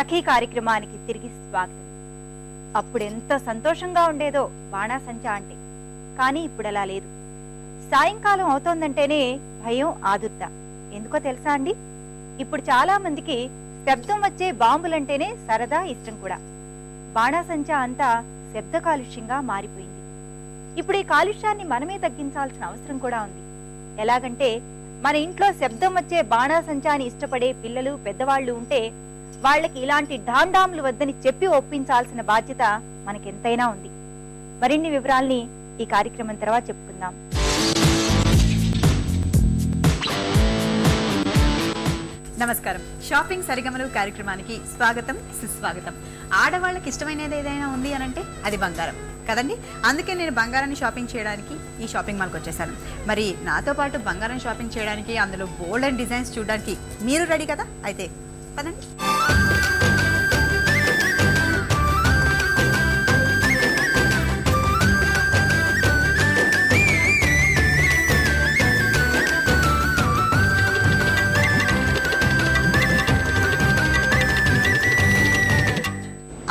సఖీ కార్యక్రమానికి తిరిగి స్వాగతం. అప్పుడు ఎంత సంతోషంగా ఉండేదో బాణాసంచా అంటే కానీ ఇప్పుడు అలా లేదు. సాయంకాలం అవుతోందంటేనే భయం ఆదుర్ద ఎందుకో తెలుసా అండి? ఇప్పుడు చాలా మందికి శబ్దం వచ్చే బాంబులంటేనే సరదా ఇష్టం కూడా. బాణాసంచా అంతా శబ్ద కాలుష్యంగా మారిపోయింది. ఇప్పుడు ఈ కాలుష్యాన్ని మనమే తగ్గించాల్సిన అవసరం కూడా ఉంది. ఎలాగంటే మన ఇంట్లో శబ్దం వచ్చే బాణాసంచాని ఇష్టపడే పిల్లలు పెద్దవాళ్ళు ఉంటే వాళ్ళకి ఇలాంటి ఢాండాములు వద్దని చెప్పి ఒప్పించాల్సిన బాధ్యత మనకెంతైనా ఉంది. మరిన్ని వివరాల్ని ఈ కార్యక్రమం తర్వాత చెప్పుకుందాం. నమస్కారం. షాపింగ్ సరిగమలు కార్యక్రమానికి స్వాగతం సుస్వాగతం. ఆడవాళ్ళకి ఇష్టమైనది ఏదైనా ఉంది అని అంటే అది బంగారం. కదండి? అందుకే నేను బంగారాన్ని షాపింగ్ చేయడానికి ఈ షాపింగ్ మాల్కి వచ్చేసాను. మరి నాతో పాటు బంగారం షాపింగ్ చేయడానికి అందులో బోల్డ్ అండ్ డిజైన్స్ చూడడానికి మీరు రెడీ కదా? అయితే పదండి.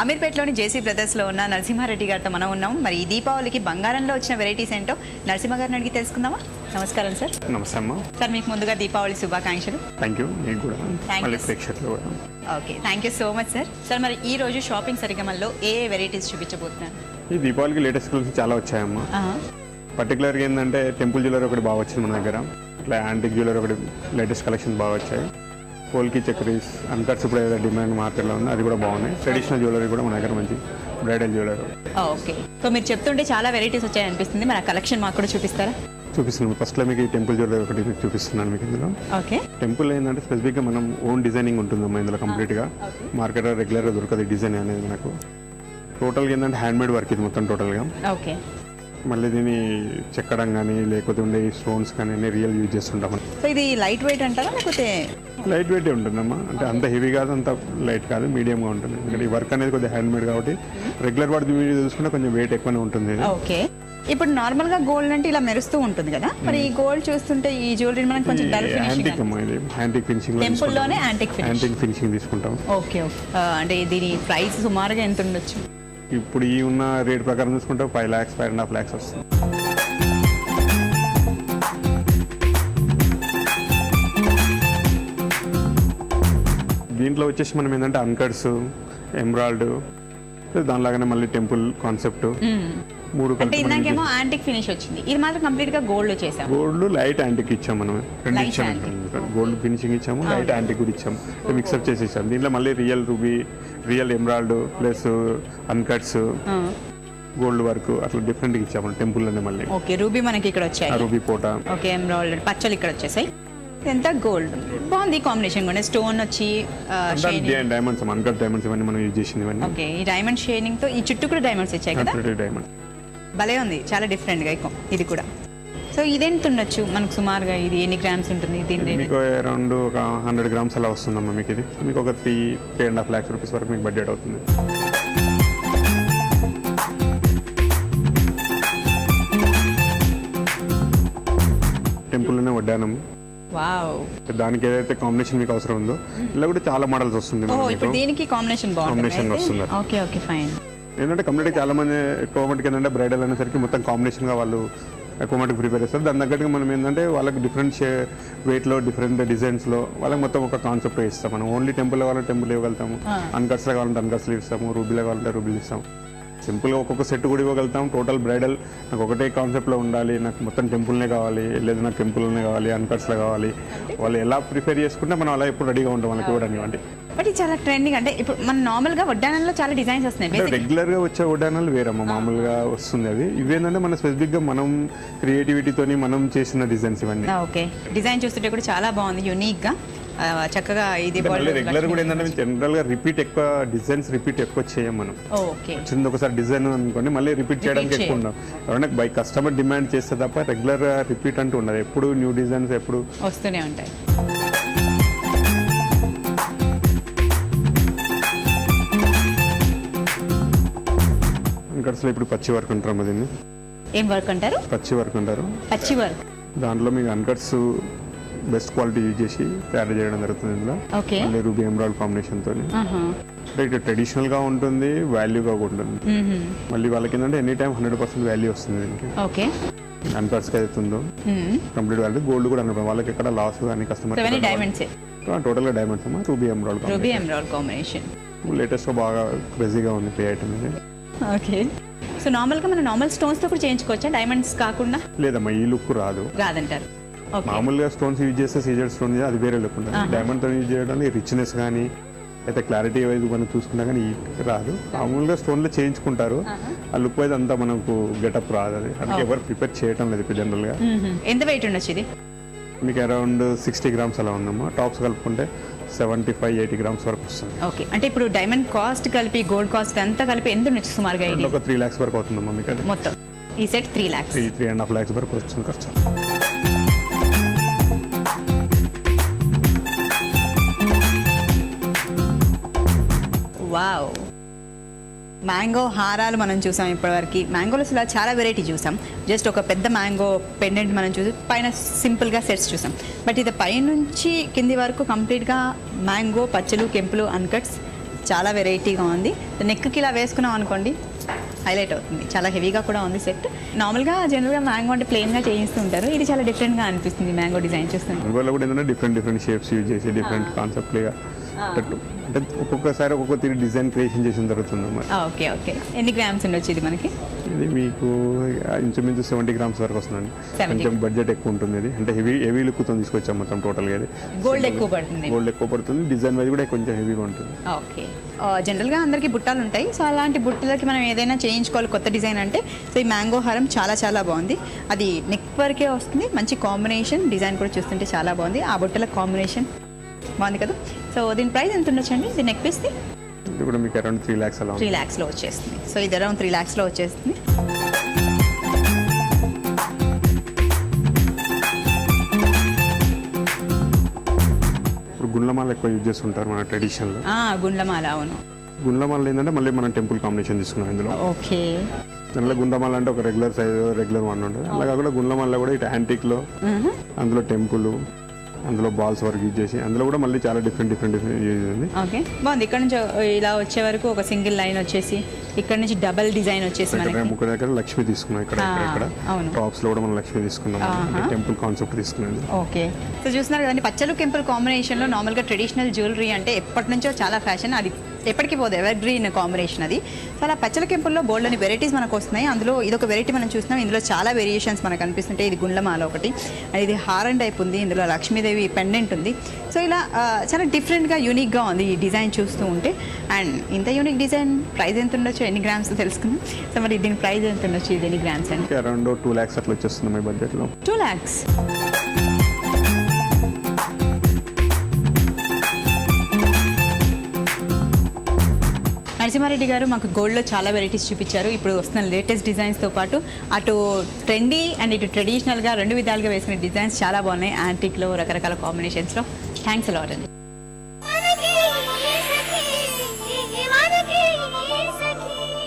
అమీర్పేటలోని జేసీ బ్రదర్స్లో ఉన్న నరసింహారెడ్డి గారితో మనం ఉన్నాం. మరి ఈ దీపావళికి బంగారంలో వచ్చిన వెరైటీస్ ఏంటో నరసింహ గారిని అడిగి తెలుసుకుందామా? నమస్కారం సార్. నమస్తే అమ్మ. సార్ మీకు ముందుగా దీపావళి శుభాకాంక్షలు. థ్యాంక్ యూ మీకు కూడా మళ్ళీ. ప్రేక్షకులు కూడా. Okay thank you so much sir sir మరి ఈ రోజు షాపింగ్ సరిగమల్లో ఏ ఏ వెరైటీస్ చూపించబోతున్నారు? ఈ దీపావళికి లేటెస్ట్ కలెక్షన్ చాలా వచ్చాయమ్మా. పర్టికులర్గా ఏంటంటే టెంపుల్ జ్యువెలరీ ఒకటి బాగా వచ్చింది మన దగ్గర. ఇట్లా యాంటిక్ జ్యువెలరీ ఒకటి లేటెస్ట్ కలెక్షన్ బాగా వచ్చాయి. పోల్కి చక్రీస్ అన్కట్స్ ఇప్పుడు ఏదైతే డిమాండ్ మార్కెట్లో ఉంది అది కూడా బాగున్నాయి. ట్రెడిషనల్ జ్యువెలరీ కూడా మన దగ్గర మంచి బ్రైడల్ జ్యువెలరీ ఓకే సో మీరు చెప్తుంటే చాలా వెరైటీస్ వచ్చాయి అనిపిస్తుంది మరి ఆ కలెక్షన్ మాకు కూడా చూపిస్తారా? చూపిస్తున్నాను ఫస్ట్లో మీకు ఈ టెంపుల్ జ్యువెలరీ ఒకటి మీకు చూపిస్తున్నాను మీకు ఇందులో. టెంపుల్ ఏంటంటే స్పెసిఫిక్గా మనం ఓన్ డిజైనింగ్ ఉంటుందమ్మా ఇందులో కంప్లీట్గా మార్కెట్లో రెగ్యులర్గా దొరకదు డిజైన్ అనేది మనకు. టోటల్గా ఏంటంటే హ్యాండ్మేడ్ వర్క్ ఇది మొత్తం టోటల్గా ఓకే. మళ్ళీ దీన్ని చెక్కడం కానీ లేకపోతే ఉండే స్టోన్స్ కానీ అన్ని రియల్ యూజ్ చేస్తుంటాం సో ఇది లైట్ వెయిట్ అంటారా లేకపోతే? లైట్ వెయిట్ ఉంటుందమ్మా. అంటే అంత హెవీ కాదు అంత లైట్ కాదు మీడియంగా ఉంటుంది. ఎందుకంటే ఈ వర్క్ అనేది కొద్దిగా హ్యాండ్ మేడ్ కాబట్టి రెగ్యులర్ వాడి వీడియో చూసుకుంటే కొంచెం వెయిట్ ఎక్కువనే ఉంటుంది. ఓకే. ఇప్పుడు నార్మల్గా గోల్డ్ అంటే ఇలా మెరుస్తూ ఉంటుంది కదా. మరి ఈ గోల్డ్ చూస్తుంటే ఈ జ్యువెలరీ మనకి కొంచెం డల్ యాంటిక్ ఫినిషింగ్ అమ్మా ఇది. యాంటిక్ ఫినిషింగ్ టెంపుల్లోనే యాంటిక్ ఫినిష్ యాంటిక్ ఫినిషింగ్ తీసుకుంటాం. ఓకే అంటే దీని ప్రైస్ సుమారుగా ఎంత ఉండొచ్చు? ఇప్పుడు ఈ ఉన్న రేట్ ప్రకారం చూసుకుంటే five lakhs five and half lakhs వస్తుంది. దీంట్లో వచ్చేసి మనం ఏంటంటే అన్కట్స్ ఎమరాల్డ్ దానిలాగానే మళ్ళీ టెంపుల్ కాన్సెప్ట్. మూడు అంటే ఇందాకేమో యాంటిక్ ఫినిష్ వచ్చింది. ఇది మాత్రం కంప్లీట్గా గోల్డ్ చేసాం గోల్డ్ లైట్ యాంటిక్ ఇచ్చాం మనం రెండు ఇచ్చాము గోల్డ్ ఫినిషింగ్ ఇచ్చాము లైట్ యాంటిక్ కూడా ఇచ్చాము. మిక్సప్ చేసి ఇచ్చాము దీంట్లో మళ్ళీ real ruby real emerald plus uncuts gold work అట్లా డిఫరెంట్ ఇచ్చాము టెంపుల్ అనే మళ్ళీ. ఓకే రూబీ మనకి ఇక్కడ వచ్చాయి. రూబీ పోట. ఓకే ఎంబ్రాయిడరీ పచ్చలు ఇక్కడ వచ్చేసాయి. ఎంత గోల్డ్ బాగుంది కాంబినేషన్ కూడా. స్టోన్ వచ్చి షైనింగ్ డైమండ్స్ అన్కట్ డైమండ్స్ ఇవన్నీ మనం యూజ్ చేసింది ఇవన్నీ ఓకే ఈ డైమండ్ షేడింగ్తో ఈ చుట్టూ కూడా డైమండ్స్ వచ్చాయి కదా? డైమండ్ భలే ఉంది చాలా డిఫరెంట్గా ఇకో- ఇది కూడా. సో ఇదెంత ఉండొచ్చు? మనకు సుమారుగా ఇది ఎన్ని గ్రామ్స్ ఉంటుంది? దీని మీకు అరౌండ్ ఒక హండ్రెడ్ గ్రామ్స్ అలా వస్తుందమ్మా మీకు ఇది. మీకు ఒక three three and half lakhs rupees వరకు మీకు బడ్జెట్ అవుతుంది. టెంపుల్లోనే వడ్డానం వావ్ దానికి ఏదైతే కాంబినేషన్ మీకు అవసరం ఉందో ఇలా కూడా చాలా మోడల్స్ వస్తుంది ఇప్పుడు. దీనికి కాంబినేషన్ బాగుంటుంది వస్తుంది. ఓకే ఓకే ఫైన్ ఏంటంటే కంప్లీట్ చాలా మంది ఎక్కువ మటుకు ఏంటంటే బ్రైడల్ అనేసరికి మొత్తం కాంబినేషన్గా వాళ్ళు ఎక్కువ మటుకు ప్రిపేర్ చేస్తారు. దాని తగ్గట్టుగా మనం ఏంటంటే వాళ్ళకి డిఫరెంట్ షే వెయిట్లో డిఫరెంట్ డిజైన్స్లో వాళ్ళకి మొత్తం ఒక కాన్సెప్ట్ ఇస్తాం మనం. ఓన్లీ టెంపుల్ కావాలంటే టెంపుల్ ఇవ్వగలుగుతాము. అన్కట్స్లో కావాలంటే అన్కట్స్లు ఇస్తాము. రూబీలో కావాలంటే రూబీలు ఇస్తాం సింపుల్గా ఒక్కొక్క సెట్ కూడా ఇవ్వగలుగుతాం. టోటల్ బ్రైడల్ నాకు ఒకటే కాన్సెప్ట్లో ఉండాలి. నాకు మొత్తం టెంపుల్నే కావాలి. లేదు నాకు టెంపుల్నే కావాలి అన్కట్స్లో కావాలి. వాళ్ళు ఎలా ప్రిపేర్ చేసుకుంటే మనం అలా ఎప్పుడు రెడీగా ఉంటాం వాళ్ళకి ఇవ్వడానికి ఇవ్వండి బట్ ఇది చాలా ట్రెండింగ్ అంటే ఇప్పుడు మన నార్మల్గా వడ్డానంలో చాలా డిజైన్స్ వస్తున్నాయి బేసిక్ రెగ్యులర్గా వచ్చే ఉడానాలు వేరమ్మ. మామూలుగా వస్తుంది అది ఇవేంటంటే మన స్పెసిఫిక్గా మనం క్రియేటివిటీతోని మనం చేసిన డిజైన్స్ ఇవన్నీ. ఓకే. డిజైన్ చూస్తుంటే కూడా చాలా బాగుంది యూనిక్గా. ఆ, చక్కగా ఇది రెగ్యులర్ కూడా ఏంటంటే జనరల్గా రిపీట్ ఎక్కువ డిజైన్స్ రిపీట్ ఎక్కువ చేయం మనం. ఓకే. వచ్చింది ఒకసారి డిజైన్ అనుకోండి మళ్ళీ రిపీట్ చేయడానికి ఎక్కువ ఉన్నాం ఎవరైనా బై కస్టమర్ డిమాండ్ చేస్తే తప్ప రెగ్యులర్ రిపీట్ అంటూ ఉండదు. ఎప్పుడు న్యూ డిజైన్స్ ఎప్పుడు వస్తూనే ఉంటాయి. ఇప్పుడు పచ్చి వర్క్ అంటారు దీన్ని. ఏం వర్క్ అంటారు? పచ్చి వర్క్ అంటారు. పచ్చి వర్క్. దాంట్లో మీకు అన్కట్స్ బెస్ట్ క్వాలిటీ యూజ్ చేసి తయారు చేయడం జరుగుతుంది ఇందులో. మళ్ళీ రూబీ ఎమరాల్డ్ కాంబినేషన్ తోని అంటే ఇటు ట్రెడిషనల్గా ఉంటుంది వాల్యూగా ఉంటుంది. మళ్ళీ వాళ్ళకి ఏంటంటే any time hundred percent value వస్తుంది దీనికి. ఓకే. అన్పర్స్కి అవుతుందో కంప్లీట్ వాల్యూ గోల్డ్ కూడా హండ్రెడ్ వాళ్ళకి ఎక్కడ లాస్ కానీ కస్టమర్ డైమండ్స్ టోటల్గా డైమండ్స్ అమ్మా ruby emerald ruby emerald combination. Latest బాగా క్రేజీగా ఉంది ప్లే ఐటమ్ ఇది. ఓకే. సో నార్మల్గా మనం నార్మల్ స్టోన్స్తో కూడా చేయించుకోవచ్చా? డైమండ్స్ కాకుండా? లేదమ్మా ఈ లుక్ రాదు. రాదంటారు. మామూలుగా స్టోన్స్ యూజ్ చేస్తే సీజెడ్ స్టోన్ అది వేరే లుక్ ఉంటుంది డైమండ్తో యూజ్ చేయడానికి రిచ్నెస్ కానీ అయితే క్లారిటీ వైజ్ మనం చూసుకున్నా కానీ రాదు. మామూలుగా స్టోన్లో చేయించుకుంటారు. ఆ లుక్ వైజ్ అంతా మనకు గెటప్ రాదు అది. అందుకే ఎవరు ప్రిపేర్ చేయటం లేదు జనరల్గా. ఎంత వెయిట్ ఉండొచ్చు ఇది? మీకు అరౌండ్ సిక్స్టీ గ్రామ్స్ అలా ఉందమ్మా. టాప్స్ కలుపుకుంటే సెవెంటీ ఫైవ్ ఎయిటీ గ్రామ్స్ వరకు వస్తుంది. ఓకే. అంటే ఇప్పుడు డైమండ్ కాస్ట్ కలిపి గోల్డ్ కాస్ట్ అంతా కలిపి ఎంత ఉండొచ్చు సుమారుగా ఒక త్రీ ల్యాక్స్ వరకు అవుతుందమ్మా మీకు మొత్తం. ఈ set three lakhs three three and half lakhs వరకు వస్తుంది ఖర్చు. వావ్. మ్యాంగో హారాలు మనం చూసాం ఇప్పటివరకు. మ్యాంగోలో అసలు చాలా వెరైటీ చూసాం. జస్ట్ ఒక పెద్ద మ్యాంగో పెండెంట్ మనం చూసి పైన సింపుల్గా సెట్స్ చూసాం. బట్ ఇది పైనుంచి కింది వరకు కంప్లీట్గా మ్యాంగో పచ్చలు కెంపులు అన్కట్స్ చాలా వెరైటీగా ఉంది. నెక్కి ఇలా వేసుకున్నాం అనుకోండి హైలైట్ అవుతుంది. చాలా హెవీగా కూడా ఉంది సెట్ నార్మల్గా జనరల్గా మ్యాంగో అంటే ప్లెయిన్గా చేయిస్తూ ఉంటారు. ఇది చాలా డిఫరెంట్గా అనిపిస్తుంది మ్యాంగో డిజైన్ కూడా ఏంటంటే డిఫరెంట్ డిఫరెంట్ షేప్స్ యూజ్ చేసి డిఫరెంట్ కాన్సెప్ట్గా అంటే ఒక్కొక్కసారి ఒక్కొక్క తీరు డిజైన్ క్రియేషన్ చేసిన జరుగుతుంది అన్నమాట ఓకే ఓకే. ఎన్ని గ్రామ్స్ ఉండొచ్చు ఇది మనకి? ఇది మీకు ఇంచుమించు సెవెంటీ గ్రామ్స్ వరకు వస్తుందండి. 70. కొంచెం బడ్జెట్ ఎక్కువ ఉంటుంది ఇది. అంటే హెవీ హెవీ లుక్తో తీసుకొచ్చాం మొత్తం టోటల్గా ఇది. గోల్డ్ ఎక్కువ పడుతుంది గోల్డ్ ఎక్కువ పడుతుంది. డిజైన్ వైజ్ కూడా కొంచెం హెవీగా ఉంటుంది. ఓకే. జనరల్గా అందరికీ బుట్టాలు ఉంటాయి. సో అలాంటి బుట్టలకి మనం ఏదైనా చేయించుకోవాలి కొత్త డిజైన్ అంటే సో ఈ మ్యాంగో హారం చాలా చాలా బాగుంది. అది నెక్ వరకే వస్తుంది. మంచి కాంబినేషన్ డిజైన్ కూడా చూస్తుంటే చాలా బాగుంది. ఆ బుట్టల కాంబినేషన్ బాగుంది కదా? సో దీని ప్రైస్ ఎంత ఉండొచ్చండి ఇది నెక్ పీస్ది ఇది కూడా మీకు అరౌండ్ త్రీ ల్యాక్స్ అలా త్రీ ల్యాక్స్లో వచ్చేస్తుంది. సో ఇది అరౌండ్ త్రీ ల్యాక్స్లో వచ్చేస్తుంది. ఇప్పుడు గుండ్లమాల ఎక్కువ యూజ్ చేస్తుంటారు మన ట్రెడిషన్లో ఆ, గుండ్లమాల అవును. గుండ్లమాల ఏంటంటే మళ్ళీ మనం టెంపుల్ కాంబినేషన్ తీసుకున్నాం ఇందులో. ఓకే. దానిలో గుండ్లమాల అంటే ఒక రెగ్యులర్ సైజ్ రెగ్యులర్ వన్ ఉంటుంది. అలా కాకుండా గుండ్లమాల కూడా ఇటు యాంటిక్లో అందులో టెంపుల్ అందులో బాల్స్ వరకు యూజ్ చేసి అందులో కూడా మళ్ళీ చాలా డిఫరెంట్ డిఫరెంట్ డిఫరెంట్ యూజ్ ఉంది ఓకే. బాగుంది. ఇక్కడ నుంచి ఇలా వచ్చే వరకు ఒక సింగిల్ లైన్ వచ్చేసి ఇక్కడ నుంచి డబల్ డిజైన్ వచ్చేసి ముగ్గురు దగ్గర లక్ష్మి తీసుకున్నాం ఇక్కడ ఇక్కడ. టాప్స్లో కూడా మనం లక్ష్మి తీసుకున్నాం. అంటే టెంపుల్ కాన్సెప్ట్ తీసుకున్నది. ఓకే. సో చూస్తున్నారు కదండి పచ్చలు కెంపుల్ కాంబినేషన్లో నార్మల్గా ట్రెడిషనల్ జ్యువెలరీ అంటే ఎప్పటి నుంచో చాలా ఫ్యాషన్ అది ఎప్పటికీ పోదు ఎవర్ గ్రీన్ కాంబినేషన్ అది. సో అలా పచ్చల కెంపుల్లో బోల్డ్ అని వెరైటీస్ మనకు వస్తున్నాయి. అందులో ఇదొక వెరైటీ మనం చూస్తున్నాం. ఇందులో చాలా వేరియేషన్స్ మనకు అనిపిస్తుంటాయి ఇది గుండ్లమాల ఒకటి. అండ్ ఇది హారం టైప్ ఉంది. ఇందులో లక్ష్మీదేవి పెండెంట్ ఉంది. సో ఇలా చాలా డిఫరెంట్గా యూనిక్గా ఉంది ఈ డిజైన్ చూస్తూ ఉంటే. అండ్ ఇంత యూనిక్ డిజైన్ ప్రైస్ ఎంత ఉండొచ్చు? ఎన్ని గ్రామ్స్ తెలుసుకుందాం. సో మరి దీని ప్రైస్ ఎంత ఉండొచ్చు? ఇది ఎన్ని గ్రామ్స్ అండి? అరౌండ్ టూ ల్యాక్స్ అట్లా వచ్చేస్తుంది మీ బడ్జెట్లో. టూ ల్యాక్స్ నరసింహారెడ్డి గారు మాకు గోల్డ్లో చాలా వెరైటీస్ చూపించారు. ఇప్పుడు వస్తున్న లేటెస్ట్ డిజైన్స్తో పాటు అటు ట్రెండీ అండ్ ఇటు ట్రెడిషనల్గా రెండు విధాలుగా వేసిన డిజైన్స్ చాలా బాగున్నాయి. యాంటిక్లో రకరకాల కాంబినేషన్స్లో థ్యాంక్స్ అలాట్ అండి.